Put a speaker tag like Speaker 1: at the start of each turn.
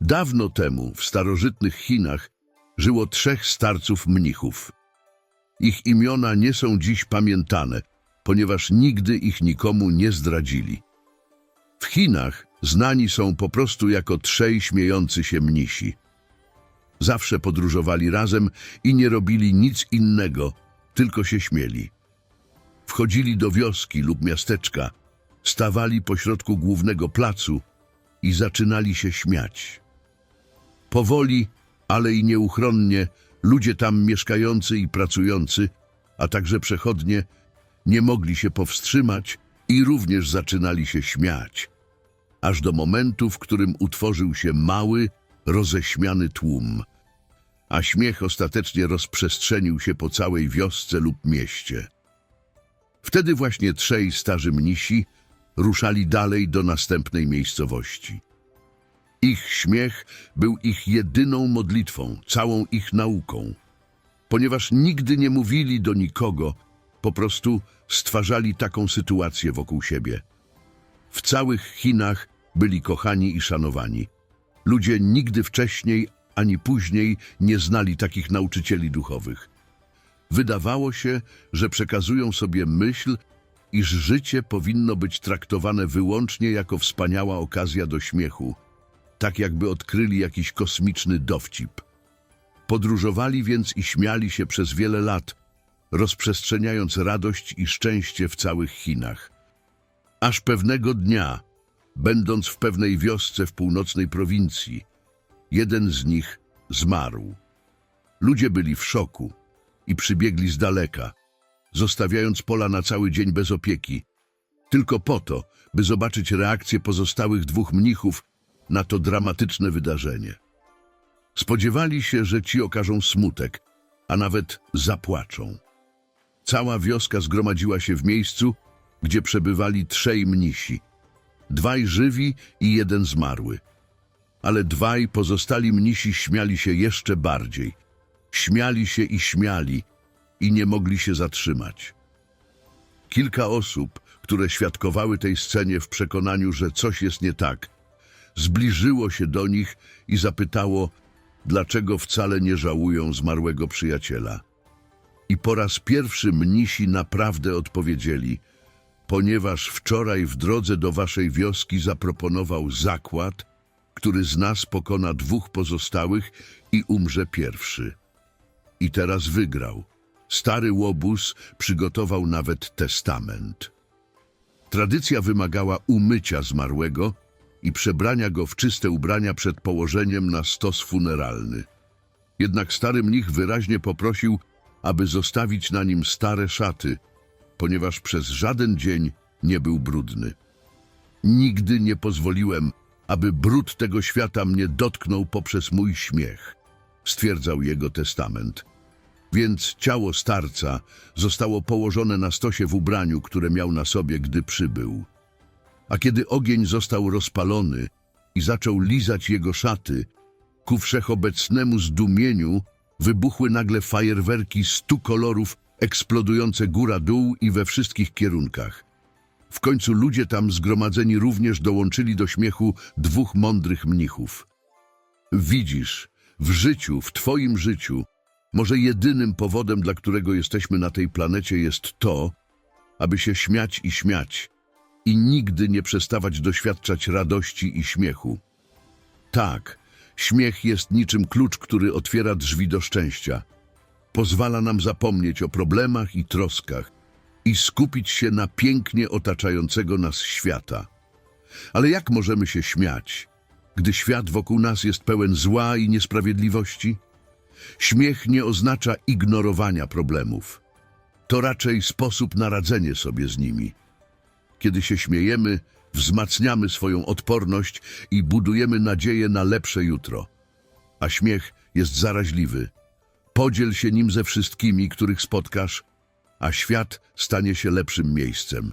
Speaker 1: Dawno temu w starożytnych Chinach żyło trzech starców mnichów. Ich imiona nie są dziś pamiętane, ponieważ nigdy ich nikomu nie zdradzili. W Chinach znani są po prostu jako trzej śmiejący się mnisi. Zawsze podróżowali razem i nie robili nic innego, tylko się śmieli. Wchodzili do wioski lub miasteczka, stawali pośrodku głównego placu i zaczynali się śmiać. Powoli, ale i nieuchronnie, ludzie tam mieszkający i pracujący, a także przechodnie, nie mogli się powstrzymać i również zaczynali się śmiać, aż do momentu, w którym utworzył się mały, roześmiany tłum, a śmiech ostatecznie rozprzestrzenił się po całej wiosce lub mieście. Wtedy właśnie trzej starzy mnisi ruszali dalej do następnej miejscowości. Ich śmiech był ich jedyną modlitwą, całą ich nauką. Ponieważ nigdy nie mówili do nikogo, po prostu stwarzali taką sytuację wokół siebie. W całych Chinach byli kochani i szanowani. Ludzie nigdy wcześniej ani później nie znali takich nauczycieli duchowych. Wydawało się, że przekazują sobie myśl, iż życie powinno być traktowane wyłącznie jako wspaniała okazja do śmiechu, tak jakby odkryli jakiś kosmiczny dowcip. Podróżowali więc i śmiali się przez wiele lat, rozprzestrzeniając radość i szczęście w całych Chinach. Aż pewnego dnia, będąc w pewnej wiosce w północnej prowincji, jeden z nich zmarł. Ludzie byli w szoku i przybiegli z daleka, zostawiając pola na cały dzień bez opieki, tylko po to, by zobaczyć reakcję pozostałych dwóch mnichów na to dramatyczne wydarzenie. Spodziewali się, że ci okażą smutek, a nawet zapłaczą. Cała wioska zgromadziła się w miejscu, gdzie przebywali trzej mnisi. Dwaj żywi i jeden zmarły. Ale dwaj pozostali mnisi śmiali się jeszcze bardziej. Śmiali się i śmiali i nie mogli się zatrzymać. Kilka osób, które świadkowały tej scenie w przekonaniu, że coś jest nie tak, zbliżyło się do nich i zapytało, dlaczego wcale nie żałują zmarłego przyjaciela. I po raz pierwszy mnisi naprawdę odpowiedzieli, ponieważ wczoraj w drodze do waszej wioski zaproponował zakład, który z nas pokona dwóch pozostałych i umrze pierwszy. I teraz wygrał. Stary łobuz przygotował nawet testament. Tradycja wymagała umycia zmarłego i przebrania go w czyste ubrania przed położeniem na stos funeralny. Jednak stary mnich wyraźnie poprosił, aby zostawić na nim stare szaty, ponieważ przez żaden dzień nie był brudny. Nigdy nie pozwoliłem, aby brud tego świata mnie dotknął poprzez mój śmiech, stwierdzał jego testament. Więc ciało starca zostało położone na stosie w ubraniu, które miał na sobie, gdy przybył. A kiedy ogień został rozpalony i zaczął lizać jego szaty, ku wszechobecnemu zdumieniu wybuchły nagle fajerwerki stu kolorów eksplodujące góra-dół i we wszystkich kierunkach. W końcu ludzie tam zgromadzeni również dołączyli do śmiechu dwóch mądrych mnichów. Widzisz, w życiu, w twoim życiu, może jedynym powodem, dla którego jesteśmy na tej planecie jest to, aby się śmiać i śmiać i nigdy nie przestawać doświadczać radości i śmiechu. Tak, śmiech jest niczym klucz, który otwiera drzwi do szczęścia. Pozwala nam zapomnieć o problemach i troskach i skupić się na pięknie otaczającego nas świata. Ale jak możemy się śmiać, gdy świat wokół nas jest pełen zła i niesprawiedliwości? Śmiech nie oznacza ignorowania problemów. To raczej sposób na radzenie sobie z nimi. Kiedy się śmiejemy, wzmacniamy swoją odporność i budujemy nadzieję na lepsze jutro. A śmiech jest zaraźliwy. Podziel się nim ze wszystkimi, których spotkasz, a świat stanie się lepszym miejscem.